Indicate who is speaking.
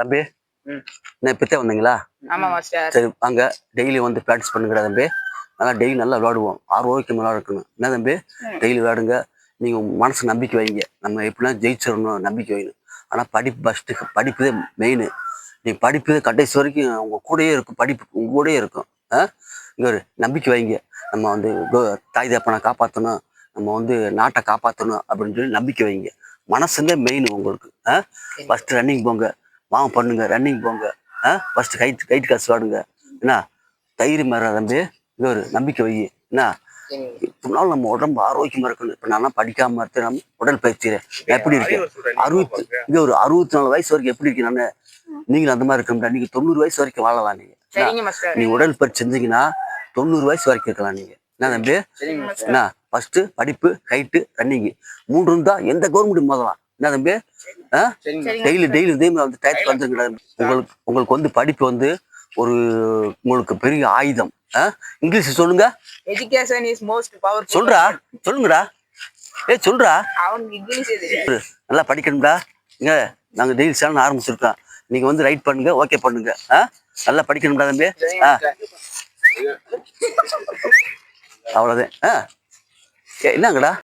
Speaker 1: தம்பி. என்ன இப்பத்தே வந்தீங்களா? சரி வாங்க டெய்லி வந்து ப்ராக்டிஸ் பண்ணுங்கடா தம்பி. நல்லா டெய்லி நல்லா விளையாடுவோம் ஆரோக்கியமாக விளையாடணும் என்ன தம்பி. டெய்லி விளையாடுங்க நீங்கள் மனசு நம்பிக்கை வைங்க. நம்ம எப்படின்னா ஜெயிச்சிடணும் நம்பிக்கை வைங்க. ஆனால் படிப்பு ஃபஸ்ட்டு படிப்பு தான் மெயின் நீ படிப்பு கடைசி வரைக்கும் உங்கள் கூடயே இருக்கும். படிப்பு உங்கள் கூடயே இருக்கும். இங்கே ஒரு நம்பிக்கை வைங்க. நம்ம வந்து தாய் தப்பனை காப்பாற்றணும் நம்ம வந்து நாட்டை காப்பாற்றணும் அப்படின்னு சொல்லி நம்பிக்கை வைங்க. மனசுங்க மெயின் உங்களுக்கு. ஃபஸ்ட்டு ரன்னிங் போங்க. வாங்க பண்ணுங்க ரன்னிங் போங்க. ஆ ஃபஸ்ட்டு கைட் கைட் காசு வாடுங்க. என்ன? தயிர் மாற தம்பி. இங்கே ஒரு நம்பிக்கை வை. என்ன? இப்போனாலும் நம்ம உடம்பு ஆரோக்கியமா இருக்கணும். இப்போ நான் படிக்காம இருந்தேன். நம்ம உடல் பயிற்சிறேன் எப்படி இருக்கேன்? அறுபத்தி இங்கே ஒரு அறுபத்தி நாலு வயசு வரைக்கும் எப்படி இருக்கேன் நான்? நீங்களும் அந்த மாதிரி இருக்கணும்டா. நீங்க தொண்ணூறு வயசு வரைக்கும் வாழலாம் நீங்க. என்ன?
Speaker 2: சரிங்க மாஸ்டர்
Speaker 1: நீ உடல் பயிற்சி செஞ்சீங்கன்னா தொண்ணூறு வயசு வரைக்கும் இருக்கலாம் நீங்க. என்ன தம்பி?
Speaker 2: சரிங்க மாஸ்டர்
Speaker 1: என்ன? ஃபர்ஸ்ட் படிப்பு ஹைட்டு ரன்னிங் மூன்று இருந்தா எந்த கவர்மெண்ட் முதலாம் என்ன தம்பி? டெய்லி டெய்லி இதே மாதிரி வந்து டயத்துக்கு வந்துருங்கடா உங்களுக்கு உங்களுக்கு வந்து படிப்பு வந்து ஒரு உங்களுக்கு பெரிய ஆயுதம். ஆ? இங்கிலீஷ் சொல்லுங்க.
Speaker 2: எஜுகேஷன் இஸ் மோஸ்ட் பவர்ஃபுல்
Speaker 1: சொல்றா. சொல்லுங்கடா. ஏ சொல்றா.
Speaker 2: அவனுக்கு இங்கிலீஷ்
Speaker 1: நல்லா படிக்கணும்டா. இங்க நாங்க டெய்லி சேனல் ஆரம்பிச்சிருக்கோம். நீங்க வந்து ரைட் பண்ணுங்க ஓகே பண்ணுங்க. ஆ? நல்லா படிக்கணும்டா தம்பி. அவ்வளோதான் ஆ. என்னங்கடா?